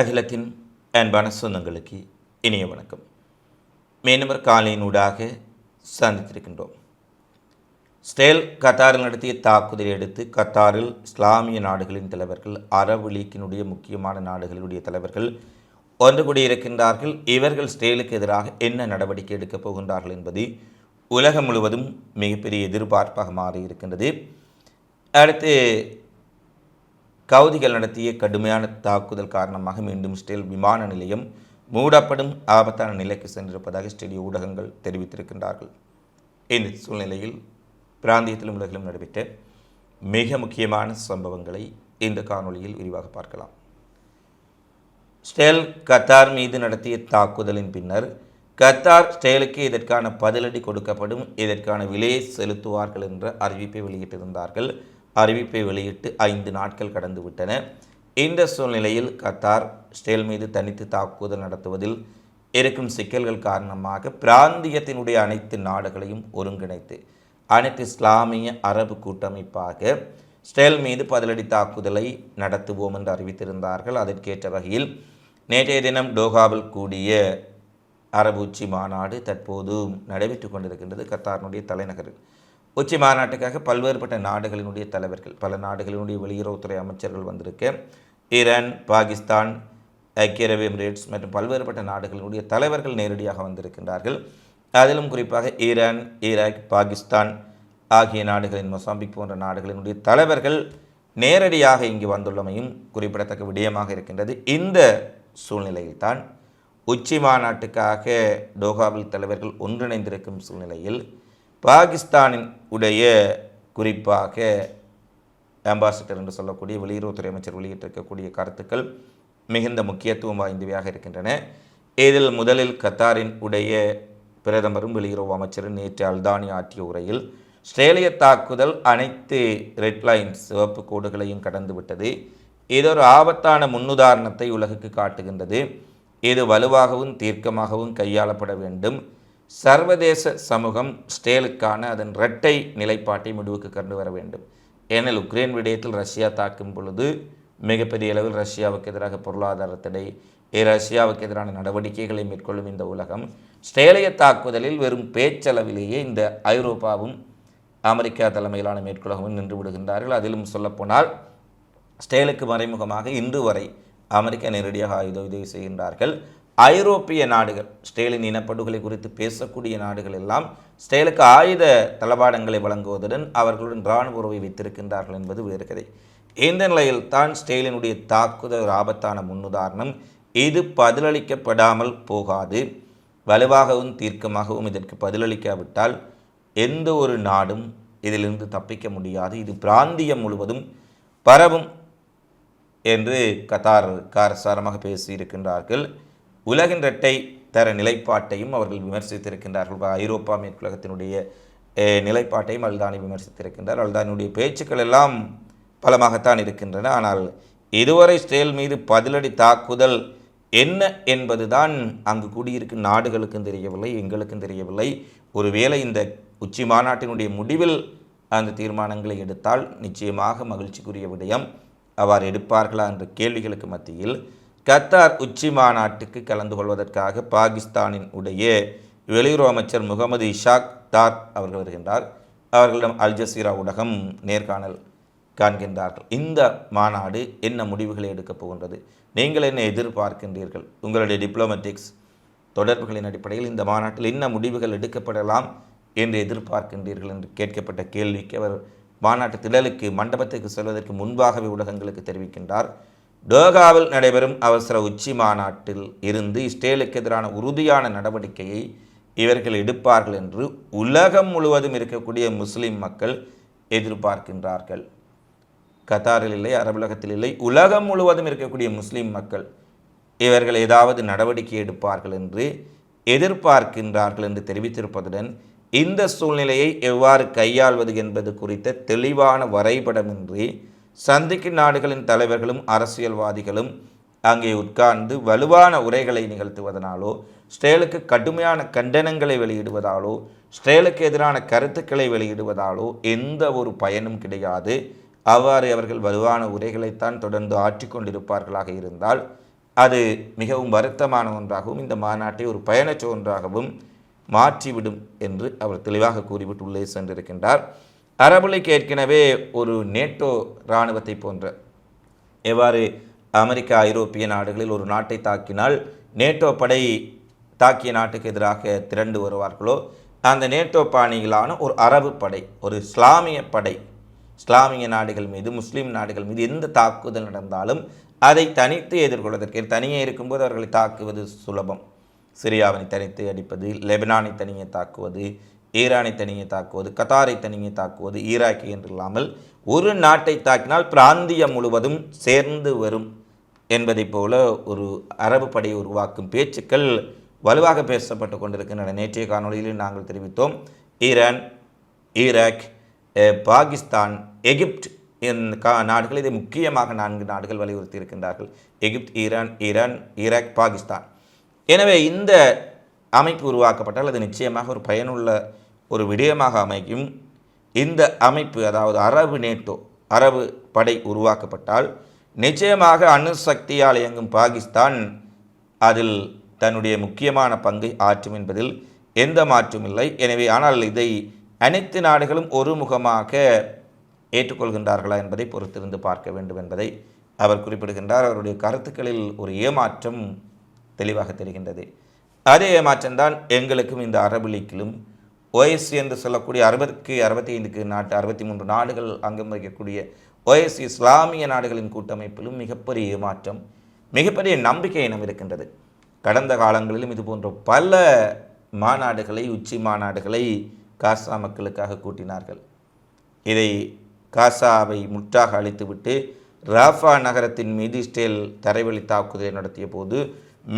அகிலத்தின் அன்பான சொந்தங்களுக்கு இனிய வணக்கம். மீனவர் காலையினூடாக சந்தித்திருக்கின்றோம். ஸ்டேல் கத்தாரில் நடத்திய தாக்குதலை அடுத்து கத்தாரில் இஸ்லாமிய நாடுகளின் தலைவர்கள் அரபு லீக்கினுடைய முக்கியமான நாடுகளுடைய தலைவர்கள் ஒன்று கூடியிருக்கின்றார்கள். இவர்கள் ஸ்டேலுக்கு எதிராக என்ன நடவடிக்கை எடுக்கப் போகின்றார்கள் என்பது உலகம் முழுவதும் மிகப்பெரிய எதிர்பார்ப்பாக மாறியிருக்கின்றது. அடுத்து கவுதிகள் நடத்திய கடுமையான தாக்குதல் காரணமாக மீண்டும் ஸ்டெல் விமான நிலையம் மூடப்படும் ஆபத்தான நிலைக்கு சென்றிருப்பதாக ஸ்டேடிய ஊடகங்கள் தெரிவித்திருக்கின்றார்கள். இந்த சூழ்நிலையில் பிராந்தியத்திலும் உலகிலும் நடைபெற்ற மிக முக்கியமான சம்பவங்களை இந்த காணொளியில் விரிவாக பார்க்கலாம். ஸ்டேல் கத்தார் மீது நடத்திய தாக்குதலின் பின்னர் கத்தார் ஸ்டேலுக்கு இதற்கான பதிலடி கொடுக்கப்படும் இதற்கான விலையை செலுத்துவார்கள் என்ற அறிவிப்பை வெளியிட்டிருந்தார்கள் அறிவிப்பை வெளியிட்டு ஐந்து நாட்கள் கடந்துவிட்டன இந்த சூழ்நிலையில் கத்தார் ஸ்டேல் மீது தனித்து தாக்குதல் நடத்துவதில் இருக்கும் சிக்கல்கள் காரணமாக பிராந்தியத்தினுடைய அனைத்து நாடுகளையும் ஒருங்கிணைத்து அனைத்து இஸ்லாமிய அரபு கூட்டமைப்பாக ஸ்டேல் மீது பதிலடி தாக்குதலை நடத்துவோம் என்று அறிவித்திருந்தார்கள். அதற்கேற்ற வகையில் நேற்றைய தினம் டோகாவில் கூடிய அரபு உச்சி மாநாடு தற்போது நடைபெற்று கொண்டிருக்கின்றது. கத்தாரினுடைய தலைநகரில் உச்சி மாநாட்டுக்காக பல்வேறுபட்ட நாடுகளினுடைய தலைவர்கள் பல நாடுகளினுடைய வெளியுறவுத்துறை அமைச்சர்கள் வந்திருக்க. ஈரான் பாகிஸ்தான் ஐக்கிய அரபு எமிரேட்ஸ் மற்றும் பல்வேறுபட்ட நாடுகளினுடைய தலைவர்கள் நேரடியாக வந்திருக்கின்றார்கள். அதிலும் குறிப்பாக ஈரான் ஈராக் பாகிஸ்தான் ஆகிய நாடுகளின் மொசாம்பிக் போன்ற நாடுகளினுடைய தலைவர்கள் நேரடியாக இங்கு வந்துள்ளமையும் குறிப்பிடத்தக்க விடயமாக இருக்கின்றது. இந்த சூழ்நிலையில்தான் உச்சி மாநாட்டுக்காக டோகாவில் தலைவர்கள் ஒன்றிணைந்திருக்கும் சூழ்நிலையில் பாகிஸ்தானின் உடைய குறிப்பாக அம்பாசிடர் என்று சொல்லக்கூடிய வெளியுறவுத்துறை அமைச்சர் வெளியிட்டிருக்கக்கூடிய கருத்துக்கள் மிகுந்த முக்கியத்துவம் வாய்ந்தவையாக இருக்கின்றன. இதில் முதலில் கத்தாரின் உடைய பிரதமரும் வெளியுறவு அமைச்சரும் நேற்று அல்தானி ஆற்றிய உரையில் ஸ்ட்ரேலிய தாக்குதல் அனைத்து ரெட் லைன்ஸ் சிவப்பு கோடுகளையும் கடந்து விட்டது. இது ஒரு ஆபத்தான முன்னுதாரணத்தை உலகுக்கு காட்டுகின்றது. இது வலுவாகவும் தீர்க்கமாகவும் கையாளப்பட வேண்டும். சர்வதேச சமூகம் ஸ்டேலுக்கான அதன் இரட்டை நிலைப்பாட்டை முடிவுக்கு கொண்டு வர வேண்டும். ஏனெனில் உக்ரைன் விடயத்தில் ரஷ்யா தாக்கும் பொழுது மிகப்பெரிய அளவில் ரஷ்யாவுக்கு எதிராக பொருளாதார தடை ரஷ்யாவுக்கு எதிரான நடவடிக்கைகளை மேற்கொள்ளும் இந்த உலகம் ஸ்டேலைய தாக்குதலில் வெறும் பேச்சளவிலேயே இந்த ஐரோப்பாவும் அமெரிக்கா தலைமையிலான மேற்குலகமும் நின்று விடுகின்றார்கள். அதிலும் சொல்லப்போனால் ஸ்டேலுக்கு மறைமுகமாக இன்று வரை அமெரிக்கா நேரடியாக ஆயுத உதவி செய்கின்றார்கள். ஐரோப்பிய நாடுகள் ஸ்டேலின் இனப்படுகொலை குறித்து பேசக்கூடிய நாடுகள் எல்லாம் ஸ்டேலுக்கு ஆயுத தளபாடங்களை வழங்குவதுடன் அவர்களுடன் இராணுவ உறவை வைத்திருக்கின்றார்கள் என்பது வேறு கதை. இந்த நிலையில் தான் ஸ்டேலினுடைய தாக்குதல் ஒரு ஆபத்தான முன்னுதாரணம். இது பதிலளிக்கப்படாமல் போகாது. வலுவாகவும் தீர்க்கமாகவும் இதற்கு பதிலளிக்காவிட்டால் எந்த ஒரு நாடும் இதிலிருந்து தப்பிக்க முடியாது. இது பிராந்தியம் முழுவதும் பரவும் என்று கத்தார் காரசாரமாக பேசியிருக்கின்றார்கள். உலகின் இரட்டை தர நிலைப்பாட்டையும் அவர்கள் விமர்சித்திருக்கின்றார்கள். ஐரோப்பா மேற்குலகத்தினுடைய நிலைப்பாட்டையும் அல்தானி விமர்சித்திருக்கின்றார். அல்தானியுடைய பேச்சுக்கள் எல்லாம் பலமாகத்தான் இருக்கின்றன. ஆனால் இதுவரை ஸ்டேல் மீது பதிலடி தாக்குதல் என்ன என்பதுதான் அங்கு கூடியிருக்கும். நாடுகளுக்கும் தெரியவில்லை எங்களுக்கும் தெரியவில்லை. ஒருவேளை இந்த உச்சி மாநாட்டினுடைய முடிவில் அந்த தீர்மானங்களை எடுத்தால் நிச்சயமாக மகிழ்ச்சிக்குரிய விடயம் அவ்வாறு எடுப்பார்களா என்ற கேள்விகளுக்கு மத்தியில் கத்தார் உச்சி மாநாட்டுக்கு கலந்து கொள்வதற்காக பாகிஸ்தானின் உடைய வெளியுறவு அமைச்சர் முகமது இஷாக் தார் அவர்கள் வருகின்றார். அவர்களிடம் அல் ஜசீரா ஊடகம் நேர்காணல் காண்கின்றார்கள். இந்த மாநாடு என்ன முடிவுகளை எடுக்கப் போகின்றது? நீங்கள் என்ன எதிர்பார்க்கின்றீர்கள்? உங்களுடைய டிப்ளோமேட்டிக்ஸ் தொடர்புகளின் அடிப்படையில் இந்த மாநாட்டில் என்ன முடிவுகள் எடுக்கப்படலாம் என்று எதிர்பார்க்கின்றீர்கள் என்று கேட்கப்பட்ட கேள்விக்கு அவர் மாநாட்டு திடலுக்கு மண்டபத்துக்கு செல்வதற்கு முன்பாகவே ஊடகங்களுக்கு தெரிவிக்கின்றார். டோகாவில் நடைபெறும் அவசர உச்சி மாநாட்டில் இருந்து இஸ்ரேலுக்கு எதிரான உறுதியான நடவடிக்கையை இவர்கள் எடுப்பார்கள் என்று உலகம் முழுவதும் இருக்கக்கூடிய முஸ்லிம் மக்கள் எதிர்பார்க்கின்றார்கள். கத்தாரில் இல்லை அரபுலகத்தில் இல்லை உலகம் முழுவதும் இருக்கக்கூடிய முஸ்லிம் மக்கள் இவர்கள் ஏதாவது நடவடிக்கை எடுப்பார்கள் என்று எதிர்பார்க்கின்றார்கள் என்று தெரிவித்திருப்பதுடன் இந்த சூழ்நிலையை எவ்வாறு கையாள்வது என்பது குறித்த தெளிவான வரைபடமின்றி சந்திக்கும் நாடுகளின் தலைவர்களும் அரசியல்வாதிகளும் அங்கே உட்கார்ந்து வலுவான உரைகளை நிகழ்த்துவதனாலோ ஸ்டேலுக்கு கடுமையான கண்டனங்களை வெளியிடுவதாலோ ஸ்டேலுக்கு எதிரான கருத்துக்களை வெளியிடுவதாலோ எந்த ஒரு பயனும் கிடையாது. அவ்வாறு அவர்கள் வலுவான உரைகளைத்தான் தொடர்ந்து ஆற்றிக்கொண்டிருப்பார்களாக இருந்தால் அது மிகவும் வருத்தமான ஒன்றாகவும் இந்த மாநாட்டை ஒரு பயணச்ச ஒன்றாகவும் மாற்றிவிடும் என்று அவர் தெளிவாக கூறிவிட்டு உள்ளே சென்றிருக்கின்றார். அரபுலிக் ஏற்கனவே ஒரு நேட்டோ இராணுவத்தை போன்ற. எவ்வாறு அமெரிக்கா ஐரோப்பிய நாடுகளில் ஒரு நாட்டை தாக்கினால் நேட்டோ படை தாக்கிய நாட்டுக்கு எதிராக திரண்டு வருவார்களோ அந்த நேட்டோ பாணியிலான ஒரு அரபு படை ஒரு இஸ்லாமிய படை இஸ்லாமிய நாடுகள் மீது முஸ்லீம் நாடுகள் மீது எந்த தாக்குதல் நடந்தாலும் அதை தனித்து எதிர்கொள்வதற்கு தனியே இருக்கும்போது அவர்களை தாக்குவது சுலபம். சிரியாவினை தனித்து அடிப்பது லெபனானை தனியே தாக்குவது ஈரானை தனியே தாக்குவது கத்தாரை தனியே தாக்குவது ஈராக்கை என்று இல்லாமல் ஒரு நாட்டை தாக்கினால் பிராந்தியம் முழுவதும் சேர்ந்து வரும் என்பதைப் போல ஒரு அரபு படையை உருவாக்கும் பேச்சுக்கள் வலுவாக பேசப்பட்டு கொண்டிருக்கின்றன. நேற்றைய காணொலியில் நாங்கள் தெரிவித்தோம் ஈரான் ஈராக் பாகிஸ்தான் எகிப்ட் கா நாடுகள் இதை முக்கியமாக நான்கு நாடுகள் வலியுறுத்தி இருக்கின்றார்கள். Egypt Iran Iran Iraq Pakistan. எனவே இந்த அமைப்பு உருவாக்கப்பட்டால் அது நிச்சயமாக ஒரு பயனுள்ள ஒரு விடயமாக அமைக்கும் இந்த அமைப்பு அதாவது அரபு நேட்டோ அரபு படை உருவாக்கப்பட்டால் நிச்சயமாக அணுசக்தியால் இயங்கும் பாகிஸ்தான் அதில் தன்னுடைய முக்கியமான பங்கை ஆற்றும் என்பதில் எந்த மாற்றும் இல்லை. எனவே ஆனால் இதை அனைத்து நாடுகளும் ஒருமுகமாக ஏற்றுக்கொள்கின்றார்களா என்பதை பொறுத்திருந்து பார்க்க வேண்டும் என்பதை அவர் குறிப்பிடுகின்றார். அவருடைய கருத்துக்களில் ஒரு ஏமாற்றம் தெளிவாக தெரிகின்றது. அதே ஏமாற்றம்தான் எங்களுக்கும் இந்த அரபு லீக்கிலும் ஓஎஸ்சி என்று சொல்லக்கூடிய அறுபதுக்கு அறுபத்தி ஐந்துக்கு நாட்டு அறுபத்தி மூன்று நாடுகள் அங்கம் வகிக்கக்கூடிய ஓஎஸ்சி இஸ்லாமிய நாடுகளின் கூட்டமைப்பிலும் மிகப்பெரிய ஏமாற்றம் மிகப்பெரிய நம்பிக்கை இனம் இருக்கின்றது. கடந்த காலங்களிலும் இது போன்ற பல மாநாடுகளை உச்சி மாநாடுகளை காசா மக்களுக்காக கூட்டினார்கள். இதை காசாவை முற்றாக அழித்துவிட்டு ராஃபா நகரத்தின் மீது இஸ்ரேல் தரைவழி தாக்குதலை நடத்திய போது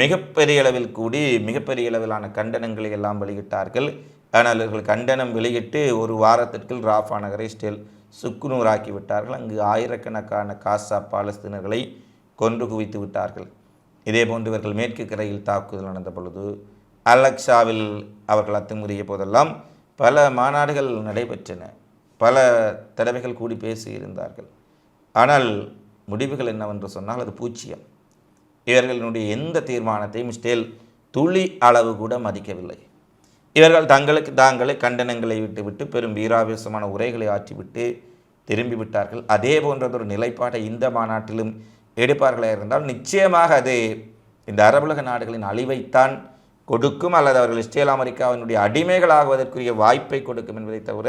மிகப்பெரிய அளவில் கூடி மிகப்பெரிய அளவிலான கண்டனங்களை எல்லாம் வெளியிட்டார்கள். ஆனால் இவர்கள் கண்டனம் வெளியிட்டு ஒரு வாரத்திற்குள் ராஃபா நகரை இஸ்ரேல் சுக்குநூறாக்கி விட்டார்கள். அங்கு ஆயிரக்கணக்கான காசா பாலஸ்தீனர்களை கொன்று குவித்து விட்டார்கள். இதே போன்று இவர்கள் மேற்கு கரையில் தாக்குதல் நடந்த பொழுது அலக்ஸாவில் அவர்கள் அத்துமுறிய போதெல்லாம் பல மாநாடுகள் நடைபெற்றன. பல தடவைகள் கூடி பேசியிருந்தார்கள். ஆனால் முடிவுகள் என்னவென்று சொன்னால் அது பூச்சியம். இவர்களுடைய எந்த தீர்மானத்தையும் ஸ்டேல் துளி அளவு கூட மதிக்கவில்லை. இவர்கள் தங்களுக்கு தாங்களே கண்டனங்களை விட்டுவிட்டு பெரும் வீராவேசமான உரைகளை ஆற்றிவிட்டு திரும்பி விட்டார்கள். அதே போன்றதொரு நிலைப்பாட்டை இந்த மாநாட்டிலும் எடுப்பார்களாக இருந்தால் நிச்சயமாக அது இந்த அரபுலக நாடுகளின் அழிவைத்தான் கொடுக்கும் அல்லது அவர்கள் இஸ்ரேல் அமெரிக்காவினுடைய அடிமைகளாகுவதற்குரிய வாய்ப்பை கொடுக்கும் என்பதை தவிர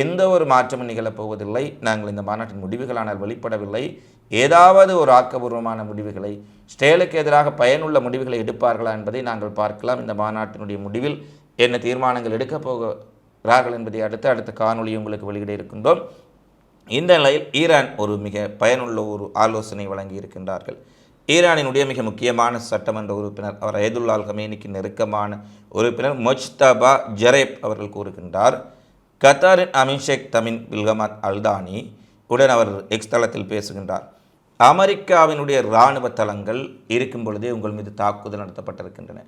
எந்த ஒரு மாற்றமும் நிகழப்போவதில்லை நாங்கள் இந்த மாநாட்டின் முடிவுகளானால் வெளிப்படவில்லை. ஏதாவது ஒரு ஆக்கபூர்வமான முடிவுகளை ஸ்டேலுக்கு எதிராக பயனுள்ள முடிவுகளை எடுப்பார்களா என்பதை நாங்கள் பார்க்கலாம். இந்த மாநாட்டினுடைய முடிவில் என்ன தீர்மானங்கள் எடுக்கப் போகிறார்கள் என்பதை அடுத்து அடுத்த காணொளி உங்களுக்கு வெளியிட இருக்கின்றோம். இந்த நிலையில் ஈரான் ஒரு மிக பயனுள்ள ஒரு ஆலோசனை வழங்கி இருக்கின்றார்கள். ஈரானினுடைய மிக முக்கியமான சட்டமன்ற உறுப்பினர் அவர் அயதுல்லால் ஹமேனிக்கு நெருக்கமான உறுப்பினர் மொஜ்தபா ஜரேப் அவர்கள் கூறுகின்றார். கத்தாரின் அமின்ஷேக் தமின் பில்கமத் அல்தானி உடன் அவர் எக்ஸ் தளத்தில் பேசுகின்றார். அமெரிக்காவினுடைய இராணுவ தளங்கள் இருக்கும் பொழுதே உங்கள் மீது தாக்குதல் நடத்தப்பட்டிருக்கின்றன.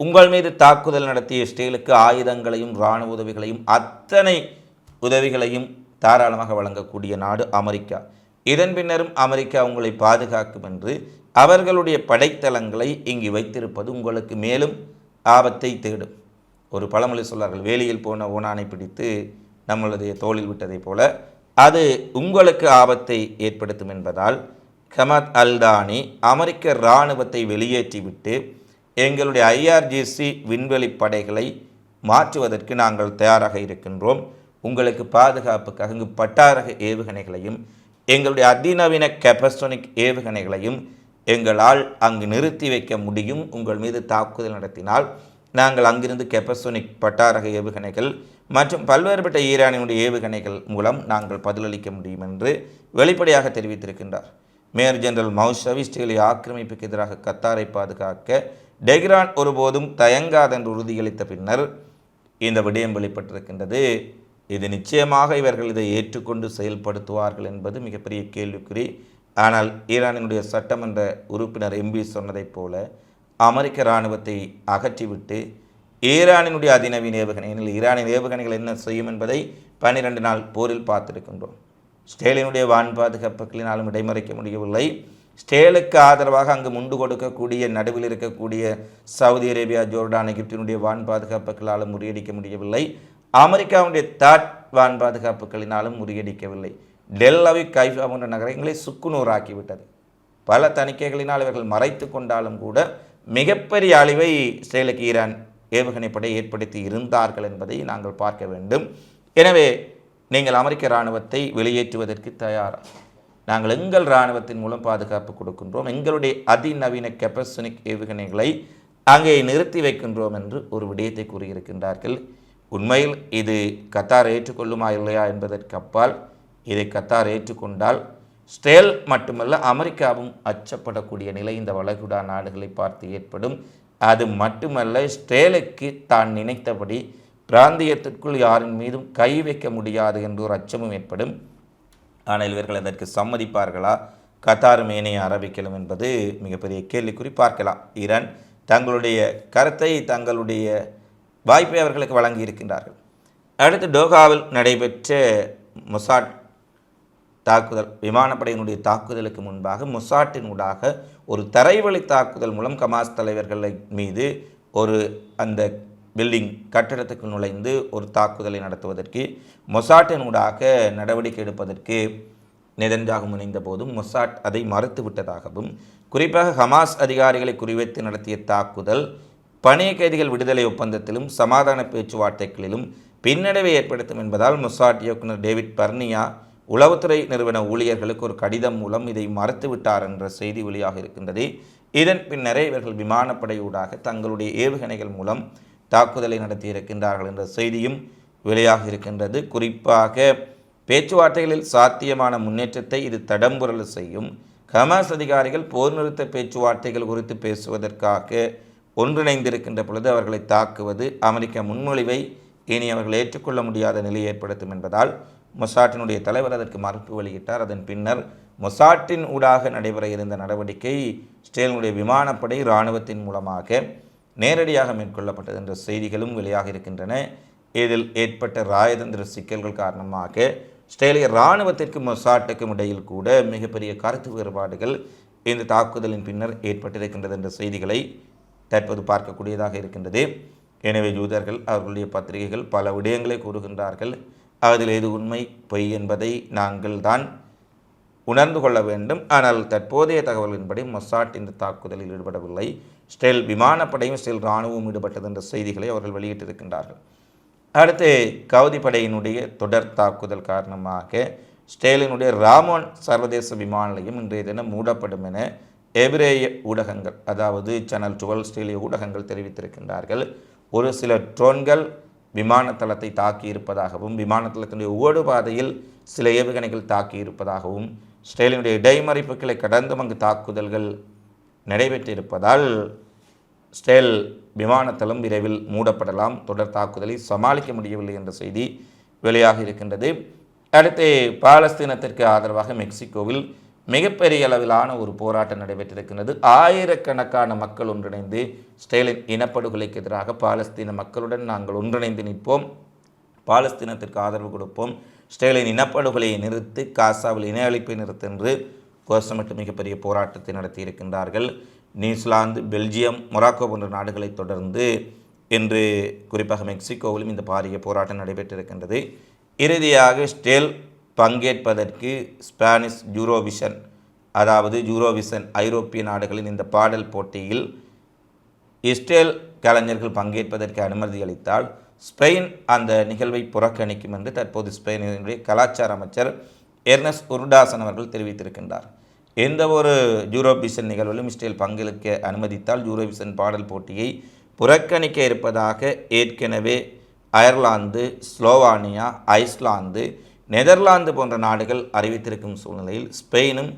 உங்கள் மீது தாக்குதல் நடத்திய இஸ்ரேலுக்கு ஆயுதங்களையும் இராணுவ உதவிகளையும் அத்தனை உதவிகளையும் தாராளமாக வழங்கக்கூடிய நாடு அமெரிக்கா. இதன் பின்னரும் அமெரிக்கா உங்களை பாதுகாக்கும் என்று அவர்களுடைய படைத்தளங்களை இங்கு வைத்திருப்பது உங்களுக்கு மேலும் ஆபத்தை தேடும். ஒரு பழமொழி சொல்லார்கள் வேலியில் போன ஓனானை பிடித்து நம்மளுடைய தோளில் விட்டதைப் போல அது உங்களுக்கு ஆபத்தை ஏற்படுத்தும் என்பதால் கமத் அல்தானி அமெரிக்க இராணுவத்தை வெளியேற்றிவிட்டு எங்களுடைய ஐஆர்ஜிசி விண்வெளி படைகளை மாற்றுவதற்கு நாங்கள் தயாராக இருக்கின்றோம். உங்களுக்கு பாதுகாப்புக்காக இங்கு பட்டாரக ஏவுகணைகளையும் எங்களுடைய அதிநவீன கெபஸ்டோனிக் ஏவுகணைகளையும் எங்களால் அங்கு நிறுத்தி வைக்க முடியும். உங்கள் மீது தாக்குதல் நடத்தினால் நாங்கள் அங்கிருந்து கெப்பசோனிக் பட்டாரக ஏவுகணைகள் மற்றும் பல்வேறுபட்ட ஈரானினுடைய ஏவுகணைகள் மூலம் நாங்கள் பதிலளிக்க முடியும் என்று வெளிப்படையாக தெரிவித்திருக்கின்றார். மேயர் ஜெனரல் மௌஷவி இஸ்ரேலிய ஆக்கிரமிப்புக்கு எதிராக கத்தாரை பாதுகாக்க டெஹ்ரான் ஒருபோதும் தயங்காது என்று உறுதியளித்த பின்னர் இந்த விடயம் வெளிப்பட்டிருக்கின்றது. இது நிச்சயமாக இவர்கள் இதை ஏற்றுக்கொண்டு செயல்படுத்துவார்கள் என்பது மிகப்பெரிய கேள்விக்குறி. ஆனால் ஈரானினுடைய சட்டமன்ற உறுப்பினர் எம்பி சொன்னதைப் போல அமெரிக்க இராணுவத்தை அகற்றிவிட்டு ஈரானினுடைய அதிநவீன ஏவுகணை எனில் ஈரானின் ஏவுகணைகள் என்ன செய்யும் என்பதை பன்னிரண்டு நாள் போரில் பார்த்திருக்கின்றோம். ஸ்டேலினுடைய வான் பாதுகாப்புகளினாலும் இடைமறைக்க முடியவில்லை. ஸ்டேலுக்கு ஆதரவாக அங்கு முண்டு கொடுக்கக்கூடிய நடுவில் இருக்கக்கூடிய சவுதி அரேபியா ஜோர்டான் எகிப்தினுடைய வான் பாதுகாப்புகளாலும் முறியடிக்க முடியவில்லை. அமெரிக்காவுடைய தாட் வான் பாதுகாப்புகளினாலும் முறியடிக்கவில்லை. டெல்லவி கைஃபா போன்ற நகரங்களை சுக்குநூறாக்கிவிட்டது. பல தணிக்கைகளினால் இவர்கள் மறைத்து கொண்டாலும் கூட மிகப்பெரிய அழிவை இஸ்ரேலுக்கு ஈரான் ஏவுகணைப்படை ஏற்படுத்தி இருந்தார்கள் என்பதை நாங்கள் பார்க்க வேண்டும். எனவே நீங்கள் அமெரிக்க இராணுவத்தை வெளியேற்றுவதற்கு தயாராக நாங்கள் எங்கள் இராணுவத்தின் மூலம் பாதுகாப்பு கொடுக்கின்றோம். எங்களுடைய அதிநவீன கெப்பசனிக் ஏவுகணைகளை அங்கே நிறுத்தி வைக்கின்றோம் என்று ஒரு விடயத்தை கூறியிருக்கின்றார்கள். உண்மையில் இது கத்தார் ஏற்றுக்கொள்ளுமா இல்லையா என்பதற்கு அப்பால் இதை கத்தார் ஏற்றுக்கொண்டால் ஸ்டேல் மட்டுமல்ல அமெரிக்காவும் அச்சப்படக்கூடிய நிலை இந்த வளைகுடா நாடுகளை பார்த்து ஏற்படும். அது மட்டுமல்ல ஸ்டேலுக்கு தான் நினைத்தபடி பிராந்தியத்திற்குள் யாரின் மீதும் கை வைக்க முடியாது என்ற ஒரு அச்சமும் ஏற்படும். ஆனால் இவர்கள் அதற்கு சம்மதிப்பார்களா? கத்தார் மேனை ஆரம்பிக்கலாம் என்பது மிகப்பெரிய கேள்விக்குறி பார்க்கலாம். ஈரான் தங்களுடைய கருத்தை தங்களுடைய வாய்ப்பை அவர்களுக்கு வழங்கி இருக்கின்றார்கள் அடுத்து டோகாவில் நடைபெற்ற மொசாட் தாக்குதல் விமானப்படையினுடைய தாக்குதலுக்கு முன்பாக மொசாட்டின் ஊடாக ஒரு தரைவழி தாக்குதல் மூலம் கமாஸ் தலைவர்களை மீது ஒரு அந்த பில்டிங் கட்டடத்துக்கு நுழைந்து ஒரு தாக்குதலை நடத்துவதற்கு மொசாட்டின் ஊடாக நடவடிக்கை எடுப்பதற்கு நெதன்ஜாகு முனைந்த போதும் மொசாட் அதை மறுத்துவிட்டதாகவும் குறிப்பாக ஹமாஸ் அதிகாரிகளை குறிவைத்து நடத்திய தாக்குதல் பணிய கைதிகள் விடுதலை ஒப்பந்தத்திலும் சமாதான பேச்சுவார்த்தைகளிலும் பின்னடைவை ஏற்படுத்தும் என்பதால் மொசாட் இயக்குனர் டேவிட் பர்னியா உளவுத்துறை நிறுவன ஊழியர்களுக்கு ஒரு கடிதம் மூலம் இதை மறுத்துவிட்டார் என்ற செய்தி வெளியாக இருக்கின்றது இதன் பின்னரே இவர்கள் விமானப்படையூடாக தங்களுடைய ஏவுகணைகள் மூலம் தாக்குதலை நடத்தியிருக்கின்றார்கள் என்ற செய்தியும் வெளியாக இருக்கின்றது. குறிப்பாக பேச்சுவார்த்தைகளில் சாத்தியமான முன்னேற்றத்தை இது தடம்புரல் செய்யும். ஹமாஸ் அதிகாரிகள் போர் நிறுத்த பேச்சுவார்த்தைகள் குறித்து பேசுவதற்காக ஒன்றிணைந்திருக்கின்ற பொழுது அவர்களை தாக்குவது அமெரிக்க முன்மொழிவை இனி அவர்கள் ஏற்றுக்கொள்ள முடியாத நிலை ஏற்படுத்தும் என்பதால் மொசாட்டினுடைய தலைவர் அதற்கு மறுப்பு வெளியிட்டார். அதன் பின்னர் மொசாட்டின் ஊடாக நடைபெற இருந்த நடவடிக்கை ஸ்டேலினுடைய விமானப்படை இராணுவத்தின் மூலமாக நேரடியாக மேற்கொள்ளப்பட்டது என்ற செய்திகளும் வெளியாக இருக்கின்றன. இதில் ஏற்பட்ட ராயதந்திர சிக்கல்கள் காரணமாக ஸ்டேலிய இராணுவத்திற்கும் மொசாட்டுக்கும் இடையில் கூட மிகப்பெரிய கருத்து வேறுபாடுகள் இந்த தாக்குதலின் பின்னர் ஏற்பட்டிருக்கின்றது என்ற செய்திகளை தற்போது பார்க்கக்கூடியதாக இருக்கின்றது. எனவே யூதர்கள் அவர்களுடைய பத்திரிகைகள் பல விடயங்களை கூறுகின்றார்கள். அதில் எது உண்மை பொய் என்பதை நாங்கள் தான் உணர்ந்து கொள்ள வேண்டும். ஆனால் தற்போதைய தகவலின்படி மொசாட் இந்த தாக்குதலில் ஈடுபடவில்லை. ஸ்டெல் விமானப்படையும் ஸ்டெல் இராணுவம் ஈடுபட்டது என்ற செய்திகளை அவர்கள் வெளியிட்டிருக்கின்றார்கள். அடுத்து கவுதி படையினுடைய தொடர் தாக்குதல் காரணமாக ஸ்டேலினுடைய ராமோன் சர்வதேச விமான நிலையம் இன்றைய தினம் மூடப்படும் என எபிரேய ஊடகங்கள் அதாவது சேனல் டுவெல் ஸ்டேலிய ஊடகங்கள் தெரிவித்திருக்கின்றார்கள். ஒரு சில ட்ரோன்கள் விமானத்தளத்தை தாக்கி இருப்பதாகவும் விமானத்தளத்தினுடைய ஓடு பாதையில் சில ஏவுகணைகள் தாக்கி இருப்பதாகவும் ஸ்டேலினுடைய இடைமறிப்புகளை கடந்தும் அங்கு தாக்குதல்கள் நடைபெற்றிருப்பதால் ஸ்டேல் விமானத்தளம் விரைவில் மூடப்படலாம். தொடர் தாக்குதலை சமாளிக்க முடியவில்லை என்ற செய்தி வெளியாக இருக்கின்றது. அடுத்து பாலஸ்தீனத்திற்கு ஆதரவாக மெக்சிகோவில் மிகப்பெரிய அளவிலான ஒரு போராட்டம் நடைபெற்றிருக்கின்றது. ஆயிரக்கணக்கான மக்கள் ஒன்றிணைந்து ஸ்டேலின் இனப்படுகொலைக்கு எதிராக பாலஸ்தீன மக்களுடன் நாங்கள் ஒன்றிணைந்து நிற்போம். பாலஸ்தீனத்திற்கு ஆதரவு கொடுப்போம். ஸ்டேலின் இனப்படுகொலையை நிறுத்தி காசாவில் இன அழிப்பை நிறுத்து என்று கோஷமிட்டு மிகப்பெரிய போராட்டத்தை நடத்தியிருக்கின்றார்கள். நியூசிலாந்து பெல்ஜியம் மொராக்கோ போன்ற நாடுகளைத் தொடர்ந்து இன்று குறிப்பாக மெக்சிகோவிலும் இந்த பாரிய போராட்டம் நடைபெற்றிருக்கின்றது. இறுதியாக ஸ்டேல் பங்கேற்பதற்கு ஸ்பானிஷ் ஜூரோவிஷன் அதாவது ஜூரோவிஷன் ஐரோப்பிய நாடுகளின் இந்த பாடல் போட்டியில் இஸ்ரேல் கலைஞர்கள் பங்கேற்பதற்கு அனுமதி அளித்தால் ஸ்பெயின் அந்த நிகழ்வை புறக்கணிக்கும் என்று தற்போது ஸ்பெயினுடைய கலாச்சார அமைச்சர் எர்னஸ் உருடாசன் அவர்கள் தெரிவித்திருக்கின்றார். எந்த ஒரு யூரோபிஷன் நிகழ்விலும் இஸ்ரேல் பங்கேற்க அனுமதித்தால் யூரோபிஷன் பாடல் போட்டியை புறக்கணிக்க இருப்பதாக ஏற்கனவே அயர்லாந்து ஸ்லோவானியா ஐஸ்லாந்து நெதர்லாந்து போன்ற நாடுகள் அறிவித்திருக்கும் சூழ்நிலையில் ஸ்பெயினும்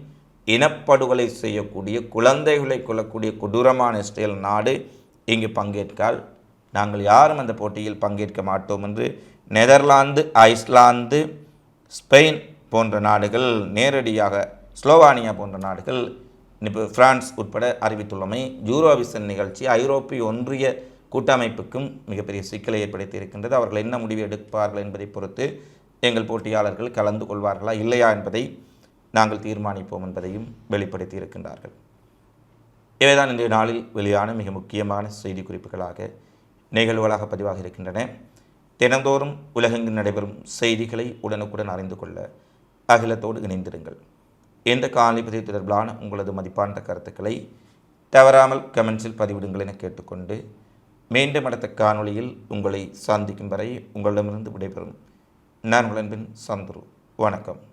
இனப்படுகொலை செய்யக்கூடிய குழந்தைகளை கொள்ளக்கூடிய கொடூரமான இஸ்ரேல் நாடு இங்கு பங்கேற்கால். நாங்கள் யாரும் அந்த போட்டியில் பங்கேற்க மாட்டோம் என்று நெதர்லாந்து ஐஸ்லாந்து ஸ்பெயின் போன்ற நாடுகள் நேரடியாக ஸ்லோவானியா போன்ற நாடுகள் இப்போ பிரான்ஸ் உட்பட அறிவித்துள்ளமை ஜூரோவிசன் நிகழ்ச்சி ஐரோப்பிய ஒன்றிய கூட்டமைப்புக்கும் மிகப்பெரிய சிக்கலை ஏற்படுத்தி இருக்கின்றது அவர்கள் என்ன முடிவு எடுப்பார்கள் என்பதை பொறுத்து எங்கள் போட்டியாளர்கள் கலந்து கொள்வார்களா இல்லையா என்பதை நாங்கள் தீர்மானிப்போம் என்பதையும் வெளிப்படுத்தி இருக்கின்றார்கள் இவைதான் இன்றைய நாளில் வெளியான மிக முக்கியமான செய்தி குறிப்புகளாக நிகழ்வுகளாக பதிவாக இருக்கின்றன. தினந்தோறும் உலகெங்கு நடைபெறும் செய்திகளை உடனுக்குடன் அறிந்து கொள்ள அகிலத்தோடு இணைந்திருங்கள். இந்த காலை பதிவு தொடர்பிலான உங்களது மதிப்பான கருத்துக்களை தவறாமல் கமெண்ட்ஸில் பதிவிடுங்கள் என கேட்டுக்கொண்டு மீண்டும் அடுத்த காணொளியில் உங்களை சந்திக்கும் வரை உங்களிடமிருந்து விடைபெறும். நான் உங்கள் அன்பின் சந்துரு. வணக்கம்.